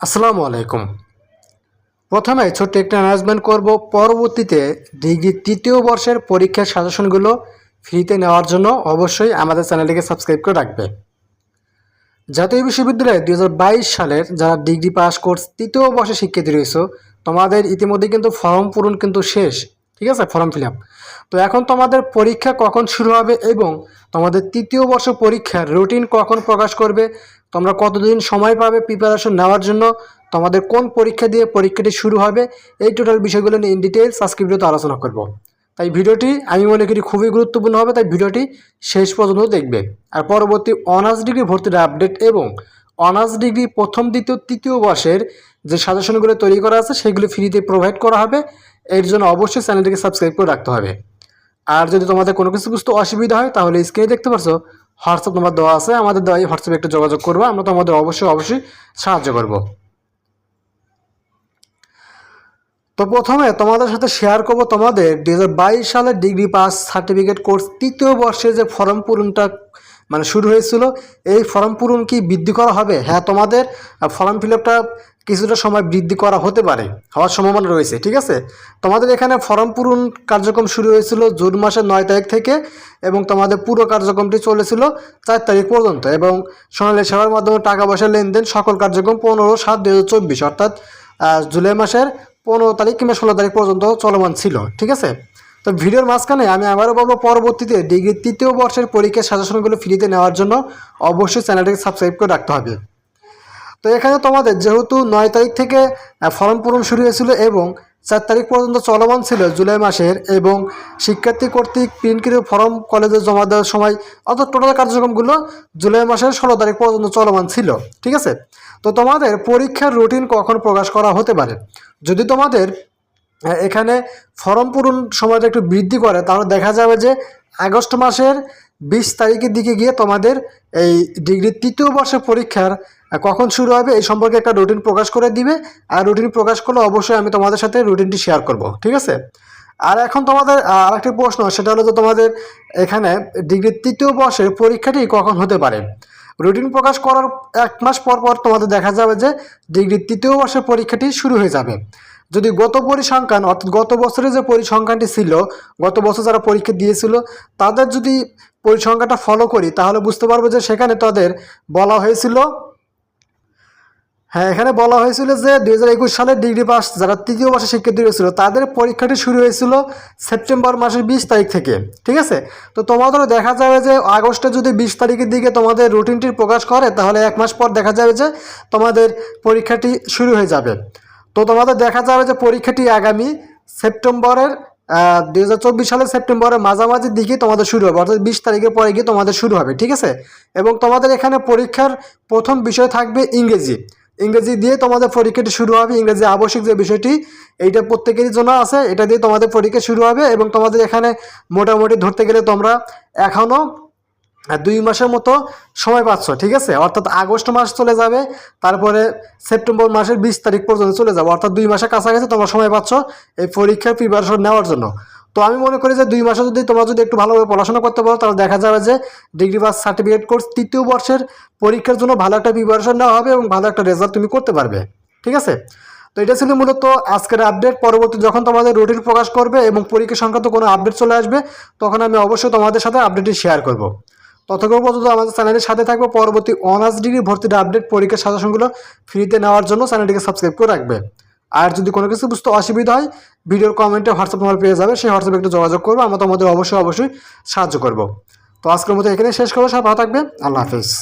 আসসালামু আলাইকুম। প্রথমে ছোট্ট একটা অ্যানাউন্সমেন্ট করব। পরবর্তীতে ডিগ্রি তৃতীয় বর্ষের পরীক্ষার সাজেশনগুলো ফ্রিতে নেওয়ার জন্য অবশ্যই আমাদের চ্যানেলটিকে সাবস্ক্রাইব করে রাখবে। জাতীয় বিশ্ববিদ্যালয়ে দুই হাজার বাইশ সালের যারা ডিগ্রি পাস কোর্স তৃতীয় বর্ষে শিক্ষার্থী রয়েছে, তোমাদের ইতিমধ্যে কিন্তু ফর্ম পূরণ কিন্তু শেষ। ঠিক আছে? ফর্ম ফিল তো এখন তোমাদের পরীক্ষা কখন শুরু হবে এবং তোমাদের তৃতীয় বর্ষ পরীক্ষার রুটিন কখন প্রকাশ করবে তোমরা কতদিন সময় পাবে প্রিপারেশন নেওয়ার জন্য? তোমাদের কোন পরীক্ষা দিয়ে পরীক্ষাটি শুরু হবে? এই টোটাল বিষয়গুলো নিয়ে ইন ডিটেলস আজকে ভিডিওতে আলোচনা করব। তাই ভিডিওটি আমি মনে করি খুবই গুরুত্বপূর্ণ হবে, তাই ভিডিওটি শেষ পর্যন্ত দেখবে। আর পরবর্তী অনার্স ডিগ্রি ভর্তির আপডেট এবং অনার্স ডিগ্রি প্রথম, দ্বিতীয়, তৃতীয় বর্ষের যে সাজেশনগুলো তৈরি করা আছে, সেগুলো ফ্রিতে প্রোভাইড করা হবে। এর জন্য অবশ্যই চ্যানেলটিকে সাবস্ক্রাইব করে রাখতে হবে। আর যদি তোমাদের কোনো কিছু বুঝতে অসুবিধা হয়, তাহলে স্ক্রিনে দেখতে পারছ হোয়াটসঅ্যাপ নম্বর দেওয়া আছে, আমাদের দেওয়া এই হোয়াটসঅ্যাপে একটু যোগাযোগ করব, আমরা তোমাদের অবশ্যই অবশ্যই সাহায্য করব। তো প্রথমে তোমাদের সাথে শেয়ার করব তোমাদের দুই হাজার বাইশ সালে ডিগ্রি পাস সার্টিফিকেট কোর্স তৃতীয় বর্ষে যে ফর্ম পূরণটা মানে শুরু হয়েছিল, এই ফর্ম পূরণ কি বৃদ্ধি করা হবে? হ্যাঁ তোমাদের ফর্ম ফিল আপটা কিছুটা সময় বৃদ্ধি করা হতে পারে, হওয়ার সম্ভাবনা রয়েছে, ঠিক আছে? তোমাদের এখানে ফর্ম পূরণ কার্যক্রম শুরু হয়েছিল জুন মাসের নয় তারিখ থেকে এবং তোমাদের পুরো কার্যক্রমটি চলেছিল চার তারিখ পর্যন্ত এবং সোনালী সেবার মাধ্যমে টাকা পয়সা লেনদেন সকল কার্যক্রম পনেরো সাত দু অর্থাৎ জুলাই মাসের পনেরো তারিখ কিংবা ষোলো তারিখ পর্যন্ত চলমান ছিল, ঠিক আছে? তো ভিডিওর মাঝখানে আমি আবারও বলব, পরবর্তীতে ডিগ্রি তৃতীয় বর্ষের পরীক্ষার সাজেশনগুলো ফ্রিতে নেওয়ার জন্য অবশ্যই চ্যানেলটিকে সাবস্ক্রাইব করে রাখতে হবে। তো এখানে তোমাদের যেহেতু নয় তারিখ থেকে ফর্ম পূরণ শুরু হয়েছিল এবং চার তারিখ পর্যন্ত চলমান ছিল জুলাই মাসের এবং শিক্ষার্থী কর্তৃক প্রিন্টকৃত ফর্ম কলেজে জমা দেওয়ার সময়, অর্থাৎ টোটাল কার্যক্রমগুলো জুলাই মাসের ষোলো তারিখ পর্যন্ত চলমান ছিল, ঠিক আছে? তো তোমাদের পরীক্ষার রুটিন কখন প্রকাশ করা হতে পারে? যদি তোমাদের এখানে ফর্ম পূরণ সময়টা একটু বৃদ্ধি করে। তাহলে দেখা যাবে যে আগস্ট মাসের বিশ তারিখের দিকে গিয়ে তোমাদের এই ডিগ্রির তৃতীয় বর্ষের পরীক্ষার কখন শুরু হবে এই সম্পর্কে একটা রুটিন প্রকাশ করে দিবে। আর রুটিন প্রকাশ করলে অবশ্যই আমি তোমাদের সাথে রুটিনটি শেয়ার করব ঠিক আছে? আর এখন তোমাদের আহ, আরেকটি প্রশ্ন সেটা হলো যে তোমাদের এখানে ডিগ্রির তৃতীয় বর্ষের পরীক্ষাটি কখন হতে পারে? রুটিন প্রকাশ করার এক মাস পর পর তোমাদের দেখা যাবে যে ডিগ্রির তৃতীয় বর্ষের পরীক্ষাটি শুরু হয়ে যাবে। যদি গত পরিসংখ্যান, অর্থাৎ গত বছরের যে পরিসংখ্যানটি ছিল, গত বছর যারা পরীক্ষা দিয়েছিল, তাদের যদি পরিসংখ্যানটা ফলো করি, তাহলে বুঝতে পারব যে সেখানে তাদের বলা হয়েছিল হ্যাঁ এখানে বলা হয়েছিল যে দুই হাজার একুশ সালের ডিগ্রি পাস যারা তৃতীয় বর্ষের শিক্ষার্থী হয়েছিল তাদের পরীক্ষাটি শুরু হয়েছিল সেপ্টেম্বর মাসের বিশ তারিখ থেকে, ঠিক আছে? তো তোমাদেরও দেখা যাবে যে আগস্টে যদি বিশ তারিখের দিকে তোমাদের রুটিনটি প্রকাশ করে, তাহলে এক মাস পর দেখা যাবে যে তোমাদের পরীক্ষাটি শুরু হয়ে যাবে। তো তোমাদের দেখা যাবে যে পরীক্ষাটি আগামী সেপ্টেম্বরের দুই হাজার চব্বিশ সালের সেপ্টেম্বরের মাঝামাঝির দিকে তোমাদের শুরু হবে, অর্থাৎ বিশ তারিখের পরে গিয়ে তোমাদের শুরু হবে, ঠিক আছে? এবং তোমাদের এখানে পরীক্ষার প্রথম বিষয় থাকবে ইংরেজি। ইংরেজি দিয়ে তোমাদের পরীক্ষাটি শুরু হবে, ইংরেজি আবশ্যিক যে বিষয়টি, এইটা প্রত্যেকেরই জন্য আছে, এটা দিয়ে তোমাদের পরীক্ষা শুরু হবে এবং তোমাদের এখানে মোটামুটি ধরতে গেলে তোমরা এখনও দুই মাসের মতো সময় পাচ্ছ, ঠিক আছে? অর্থাৎ আগস্ট মাস চলে যাবে, তারপরে সেপ্টেম্বর মাসের বিশ তারিখ পর্যন্ত চলে যাবে, অর্থাৎ দুই মাসের কাছাকাছি তোমরা সময় পাচ্ছ এই পরীক্ষার প্রিপারেশন নেওয়ার জন্য। তো আমি মনে করি যে দুই মাসে যদি তোমরা যদি একটু ভালোভাবে পড়াশোনা করতে পারো, তাহলে দেখা যাবে যে ডিগ্রি পাস সার্টিফিকেট কোর্স তৃতীয় বর্ষের পরীক্ষার জন্য ভালো একটা প্রিপারেশন নেওয়া হবে এবং ভালো একটা রেজাল্ট তুমি করতে পারবে, ঠিক আছে? তো এটা ছিল মূলত আজকের আপডেট পরবর্তী যখন তোমাদের রুটিন প্রকাশ করবে এবং পরীক্ষা সংক্রান্ত কোনো আপডেট চলে আসবে, তখন আমি অবশ্যই তোমাদের সাথে আপডেটটি শেয়ার করব। ততক্ষণ পর্যন্ত আমাদের চ্যানেলের সাথে থাকবে। পরবর্তী অনার্স ডিগ্রি ভর্তির আপডেট পরীক্ষার সাজেশনগুলো ফ্রিতে নেওয়ার জন্য চ্যানেলটিকে সাবস্ক্রাইব করে রাখবে। আর যদি কোনো কিছু বুঝতে অসুবিধা হয়, ভিডিওর কমেন্টে হোয়াটসঅ্যাপ নাম্বার পেয়ে যাবে, সেই হোয়াটসঅ্যাপে একটু যোগাযোগ করব, আমরা তোমাদের অবশ্যই অবশ্যই সাহায্য করব। তো আজকের মতো এখানে শেষ করব সব ভালো থাকবে, আল্লাহ হাফিজ।